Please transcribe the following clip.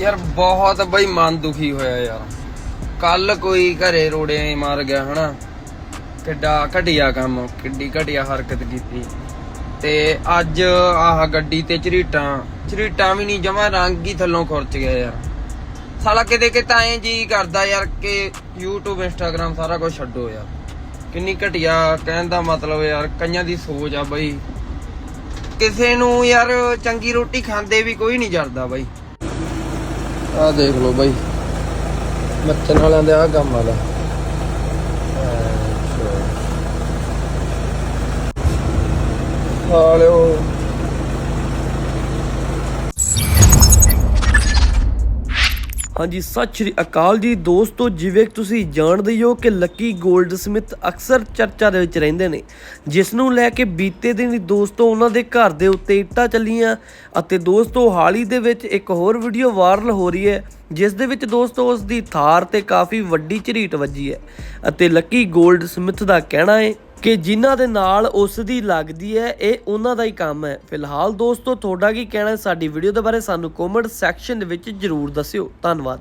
ਯਾਰ ਬਹੁਤ ਬਈ ਮਨ ਦੁਖੀ ਹੋਇਆ ਯਾਰ। ਕੱਲ ਕੋਈ ਘਰੇ ਰੋੜਿਆਂ ਮਾਰ ਗਿਆ, ਹਨਾ? ਕਿੱਡਾ ਘਟੀਆ ਕੰਮ, ਕਿੱਡੀ ਘਟੀਆ ਹਰਕਤ ਕੀਤੀ। ਤੇ ਅੱਜ ਆਹ ਗੱਡੀ ਤੇ ਝਰੀਟਾਂ ਝਰੀਟਾਂ ਵੀ ਨਹੀਂ, ਜਮਾ ਰੰਗ ਹੀ ਥੱਲੋਂ ਖੁਰਚ ਗਿਆ ਯਾਰ। ਸਾਲਾ ਕਿਤੇ ਕਿਤੇ ਐਂ ਜੀ ਕਰਦਾ ਯਾਰ ਕਿ YouTube, Instagram ਸਾਰਾ ਕੁਝ ਛੱਡੋ ਯਾਰ। ਕਿੰਨੀ ਘਟੀਆ ਕਹਿਣ ਦਾ ਮਤਲਬ ਯਾਰ, ਕਈਆਂ ਦੀ ਸੋਚ ਆ ਬਈ। ਕਿਸੇ ਨੂੰ ਯਾਰ ਚੰਗੀ ਰੋਟੀ ਖਾਂਦੇ ਵੀ ਕੋਈ ਨਹੀਂ ਜਰਦਾ ਬਈ। ਆਹ ਦੇਖ ਲਓ ਬਾਈ। ਮੱਛਣ ਵਾਲਿਆਂ ਦੇ ਆ ਕੰਮ ਆਦਾ ਹਾਲਿਓ ਹਾਂਜੀ, ਸਤਿ ਸ਼੍ਰੀ ਅਕਾਲ ਜੀ। ਦੋਸਤੋ, ਜਿਵੇਂ ਕਿ ਤੁਸੀਂ ਜਾਣਦੇ ਹੋ ਕਿ ਲੱਕੀ 골ਡ ਸਮਿਥ ਅਕਸਰ ਚਰਚਾ ਦੇ ਵਿੱਚ ਰਹਿੰਦੇ ਨੇ। ਜਿਸ ਨੂੰ ਲੈ ਕੇ ਬੀਤੇ ਦਿਨ ਦੋਸਤੋ, ਉਹਨਾਂ ਦੇ ਘਰ ਦੇ ਉੱਤੇ ਇੱਟਾਂ ਚੱਲੀਆਂ ਅਤੇ ਦੋਸਤੋ, ਹਾਲ ਹੀ ਦੇ ਵਿੱਚ ਇੱਕ ਹੋਰ ਵੀਡੀਓ ਵਾਇਰਲ ਹੋ ਰਹੀ ਹੈ, ਜਿਸ ਦੇ ਵਿੱਚ ਦੋਸਤੋ ਉਸ ਦੀ ਥਾਰ ਤੇ ਕਾਫੀ ਵੱਡੀ ਝਰੀਟ ਵੱਜੀ ਹੈ ਅਤੇ ਲੱਕੀ 골ਡ ਸਮਿਥ ਦਾ ਕਹਿਣਾ ਹੈ ਕਿ ਜਿਨ੍ਹਾਂ ਦੇ ਨਾਲ ਉਸ ਦੀ ਲੱਗਦੀ ਹੈ, ਇਹ ਉਹਨਾਂ ਦਾ ਹੀ ਕੰਮ ਹੈ। ਫਿਲਹਾਲ ਦੋਸਤੋ, ਤੁਹਾਡਾ ਕੀ ਕਹਿਣਾ ਹੈ? ਸਾਡੀ ਵੀਡੀਓ ਦੇ ਬਾਰੇ ਸਾਨੂੰ ਕਮੈਂਟ ਸੈਕਸ਼ਨ ਦੇ ਵਿੱਚ ਜਰੂਰ ਦੱਸਿਓ। ਧੰਨਵਾਦ।